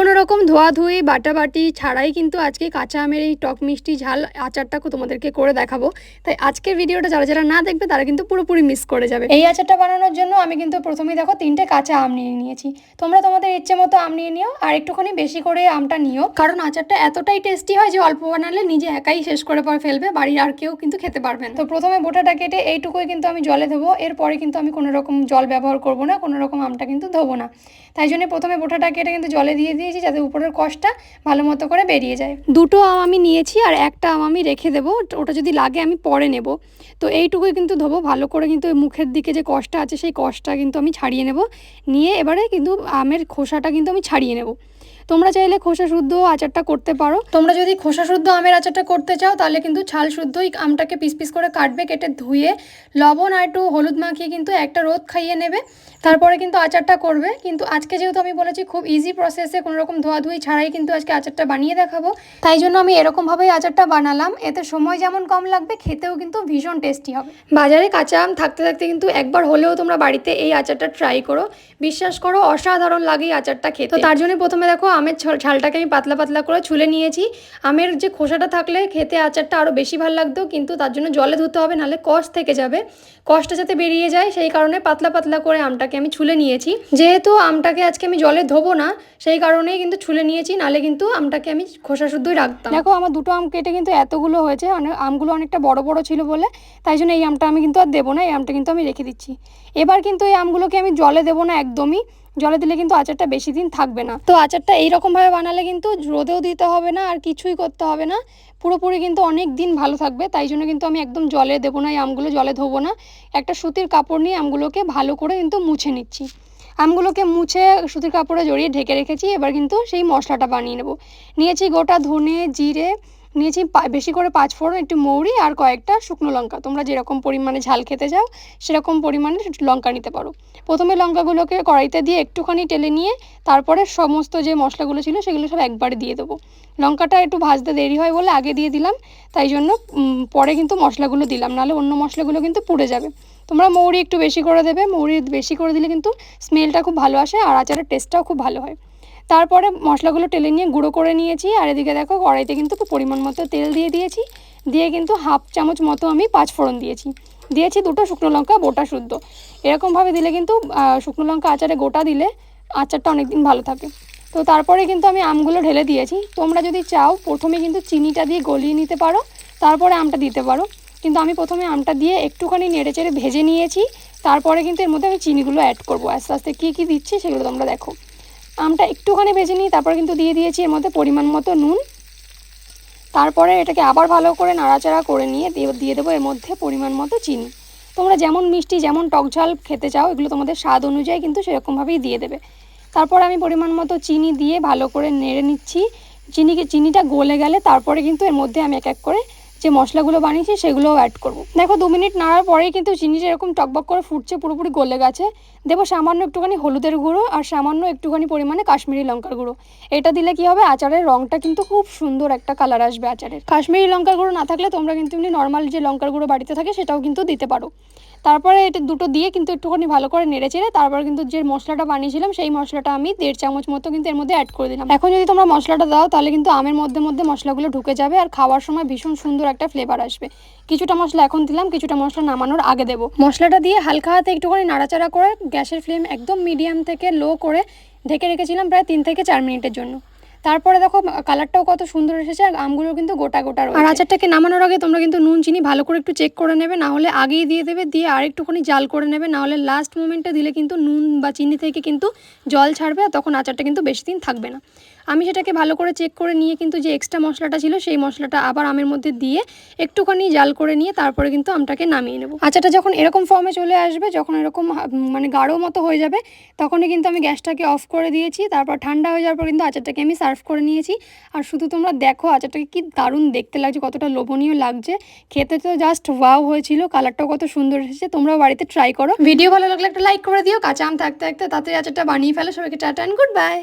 কোনো রকম ধোয়াধুয়ি, বাটাবাটি ছাড়াই কিন্তু আজকে কাঁচা আমের এই টক মিষ্টি ঝাল আচারটা তোমাদেরকে করে দেখাবো। তাই আজকের ভিডিওটা যারা যারা না দেখবে, তারা কিন্তু পুরোপুরি মিস করে যাবে। এই আচারটা বানানোর জন্য আমি কিন্তু প্রথমেই দেখো তিনটে কাঁচা আম নিয়ে নিয়েছি। তোমরা তোমাদের ইচ্ছে মতো আম নিয়ে নিও, আর একটুখানি বেশি করে আমটা নিও। কারণ আচারটা এতটাই টেস্টি হয় যে অল্প বানালে নিজে একাই শেষ করে পর ফেলবে, বাড়ির আর কেউ কিন্তু খেতে পারবে তো প্রথমে বোটাটা কেটে এইটুকুই কিন্তু আমি জলে দেবো এরপরে কিন্তু আমি কোনো রকম জল ব্যবহার করব না কোনো রকম আমটা কিন্তু ধোবো না। তাই জন্য প্রথমে বোটাটা কেটে কিন্তু জলে দিয়ে দিয়েছি যাতে উপরের কষটা ভালো মতো করে বেরিয়ে যায়। দুটো আম আমি নিয়েছি আর একটা আম আমি রেখে দেবো, ওটা যদি লাগে আমি পরে নেব। তো এইটুকুই কিন্তু ধোবো, ভালো করে কিন্তু মুখের দিকে যে কষটা আছে সেই কষটা কিন্তু আমি ছাড়িয়ে নেব। নিয়ে এবারে কিন্তু আমের খোসাটা কিন্তু আমি ছাড়িয়ে নেব। তোমরা চাইলে খোসা শুদ্ধ আচারটা করতে পারো। তোমরা যদি খোসা শুদ্ধ আমের আচারটা করতে চাও, তাহলে কিন্তু ছাল শুদ্ধই আমটাকে পিস পিস করে কাটবে, কেটে ধুয়ে লবণ আর একটু হলুদ মাখিয়ে কিন্তু একটা রোদ খাইয়ে নেবে। তারপরে কিন্তু আচারটা করবে। কিন্তু আজকে যেহেতু আমি বলেছি খুব ইজি প্রসেসে কোনো রকম ধোয়াধুয়ি ছাড়াই কিন্তু আজকে আচারটা বানিয়ে দেখাবো। তাই জন্য আমি এরকমভাবেই আচারটা বানালাম। এতে সময় যেমন কম লাগবে, খেতেও কিন্তু ভীষণ টেস্টি হবে। বাজারে কাঁচা আম থাকতে থাকতে কিন্তু একবার হলেও তোমরা বাড়িতে এই আচারটা ট্রাই করো। বিশ্বাস করো, অসাধারণ লাগে এই আচারটা খেতে। তো তার জন্য প্রথমে দেখো আমের ছালটাকে আমি পাতলা পাতলা করে ছুলে নিয়েছি। আমের যে খোসাটা থাকলে খেতে আচারটা আরও বেশি ভালো লাগতো, কিন্তু তার জন্য জলে ধুতে হবে, নাহলে কষ থেকে যাবে। কষটা যাতে বেরিয়ে যায়, সেই কারণে পাতলা পাতলা করে আমটাকে আমি ছুলে নিয়েছি। যেহেতু আমটাকে আজকে আমি জলে ধোবো না, সেই কারণেই কিন্তু ছুলে নিয়েছি নাহলে কিন্তু আমটাকে আমি খোসা শুদ্ধই রাখতাম। দেখো, আমার দুটো আম কেটে কিন্তু এতগুলো হয়েছে আমগুলো অনেকটা বড় বড় ছিল বলে, তাই জন্য এই আমটা আমি কিন্তু আর দেবো না, এই আমটা কিন্তু আমি রেখে দিচ্ছি। এবার কিন্তু এই আমগুলোকে আমি জলে দেবো না একদমই, জলে দিলে কিন্তু আচারটা বেশি দিন থাকবে না। তো আচারটা এইরকমভাবে বানালে কিন্তু রোদেও দিতে হবে না, আর কিছুই করতে হবে না, পুরোপুরি কিন্তু অনেক দিন ভালো থাকবে, তাই জন্য কিন্তু আমি একদম জলে দেবো না, এই আমগুলো জলে ধোবো না, একটা সুতির কাপড় নিয়ে আমগুলোকে ভালো করে কিন্তু মুছে নিচ্ছি। আমগুলোকে মুছে সুতির কাপড়ে জড়িয়ে ঢেকে রেখেছি, এবার কিন্তু সেই মশলাটা বানিয়ে নেব। নিয়েছি গোটা ধনে, জিরে নিয়েছি বেশি করে পাঁচ ফোড়ন, একটু মৌরি আর কয়েকটা শুকনো লঙ্কা। তোমরা যেরকম পরিমাণে ঝাল খেতে যাও সেরকম পরিমাণে লঙ্কা নিতে পারো। প্রথমে লঙ্কাগুলোকে কড়াইতে দিয়ে একটুখানি টেলে নিয়ে, তারপরে সমস্ত যে মশলাগুলো ছিল, সেগুলো সব একবারে দিয়ে দেবো। লঙ্কাটা একটু ভাজতে দেরি হয় বলে আগে দিয়ে দিলাম, তাই জন্য পরে কিন্তু মশলাগুলো দিলাম, নাহলে অন্য মশলাগুলো কিন্তু পুড়ে যাবে। তোমরা মৌরি একটু বেশি করে দেবে, মৌরি বেশি করে দিলে কিন্তু স্মেলটা খুব ভালো আসে আর আচারের টেস্টটাও খুব ভালো হয়। তারপরে মশলাগুলো টেলে নিয়ে গুঁড়ো করে নিয়েছি, আর এদিকে দেখো কড়াইতে কিন্তু পরিমাণ মতো তেল দিয়ে দিয়েছি। দিয়ে কিন্তু হাফ চামচ মতো আমি পাঁচ ফোড়ন দিয়েছি। দিয়েছি দুটো শুকনো লঙ্কা, গোটা শুদ্ধ। এরকমভাবে দিলে কিন্তু শুকনো লঙ্কা আচারে গোটা দিলে আচারটা অনেক দিন ভালো থাকে। তো তারপরে কিন্তু আমি আমগুলো ঢেলে দিয়েছি। তোমরা যদি চাও, প্রথমে কিন্তু চিনিটা দিয়ে গলিয়ে নিতে পারো, তারপরে আমটা দিতে পারো। কিন্তু আমি প্রথমে আমটা দিয়ে একটুখানি নেড়ে চেড়ে ভেজে নিয়েছি। তারপরে কিন্তু এর মধ্যে আমি চিনিগুলো অ্যাড করব। আস্তে আস্তে কী কী দিচ্ছি সেগুলো তোমরা দেখো। আমটা একটুখানি ভেজে নিই, তারপর কিন্তু দিয়ে দিয়েছি এর মধ্যে পরিমাণ মতো নুন। তারপরে এটাকে আবার ভালো করে নাড়াচাড়া করে নিয়ে দিয়ে দেবো এর মধ্যে পরিমাণ মতো চিনি। তোমরা যেমন মিষ্টি, যেমন টক ঝাল খেতে চাও, এগুলো তোমাদের স্বাদ অনুযায়ী কিন্তু সেরকমভাবেই দিয়ে দেবে। তারপর আমি পরিমাণ মতো চিনি দিয়ে ভালো করে নেড়ে নিচ্ছি। চিনিকে, চিনিটা গলে গেলে তারপরে কিন্তু এর মধ্যে আমি এক এক করে যে মশলাগুলো বানিয়েছি সেগুলোও অ্যাড করব। দেখো দু মিনিট নাড়ার পরেই কিন্তু চিনিটা এরকম টকবক করে ফুটছে, পুরোপুরি গলে গেছে, দেবো সামান্য একটুখানি হলুদের গুঁড়ো আর সামান্য একটুখানি পরিমাণে কাশ্মীরি লঙ্কার গুঁড়ো। এটা দিলে কি হবে? আচারের রঙটা কিন্তু খুব সুন্দর একটা কালার আসবে আচারের। কাশ্মীরি লঙ্কার গুঁড়ো না থাকলে তোমরা কিন্তু এমনি নর্মাল যে লঙ্কার গুঁড়ো বাড়িতে থাকে সেটাও কিন্তু দিতে পারো। তারপরে এটা দুটো দিয়ে কিন্তু একটুখানি ভালো করে নেড়ে চেড়ে তারপর কিন্তু যে মশলাটা বানিয়েছিলাম সেই মশলাটা আমি দেড় চামচ মতো কিন্তু এর মধ্যে অ্যাড করে দিলাম। এখন যদি তোমরা মশলাটা দাও তাহলে কিন্তু আমের মধ্যে মধ্যে মশলাগুলো ঢুকে যাবে আর খাওয়ার সময় ভীষণ সুন্দর একটা ফ্লেভার আসবে। কিছুটা মশলা এখন দিলাম, কিছুটা মশলা নামানোর আগে দেবো। মশলাটা দিয়ে হালকা হাতে একটুখানি নাড়াচাড়া করে গ্যাসের ফ্লেম একদম মিডিয়াম থেকে লো করে ঢেকে রেখেছিলাম প্রায় তিন থেকে চার মিনিটের জন্য। তারপরে দেখো কালারটাও কত সুন্দর এসেছে আর আমগুলো কিন্তু গোটা গোটা আর আচারটাকে নামানোর আগে তোমরা কিন্তু নুন, চিনি ভালো করে একটু চেক করে নেবে না হলে আগেই দিয়ে দেবে, দিয়ে আরেকটুখানি জাল করে নেবে না হলে লাস্ট মোমেন্টে দিলে কিন্তু নুন বা চিনি থেকে কিন্তু জল ছাড়বে আর তখন আচারটা কিন্তু বেশি দিন থাকবে না। আমি সেটাকে ভালো করে চেক করে নিয়ে কিন্তু যে এক্সট্রা মশলাটা ছিল সেই মশলাটা আবার আমের মধ্যে দিয়ে একটুখানি জাল করে নিয়ে তারপরে কিন্তু আমটাকে নামিয়ে নেব। আচারটা যখন এরকম ফর্মে চলে আসবে, যখন এরকম মানে গাঢ় মতো হয়ে যাবে, তখনই কিন্তু আমি গ্যাসটাকে অফ করে দিয়েছি। তারপর ঠান্ডা হয়ে যাওয়ার পর কিন্তু আচারটাকে আমি সার্ভ করে নিয়েছি। আর শুধু তোমরা দেখো আচারটাকে কি দারুণ দেখতে লাগছে, কতটা লোভনীয় লাগছে। খেতে তো জাস্ট ওয়াও হয়েছিল কালারটাও কত সুন্দর এসেছে, তোমরাও বাড়িতে ট্রাই করো। ভিডিও ভালো লাগলে একটা লাইক করে দিও, কাঁচা আম থাকতে থাকতে তাতে আচারটা বানিয়ে ফেলো। সবাইকে টাটা অ্যান্ড গুড বাই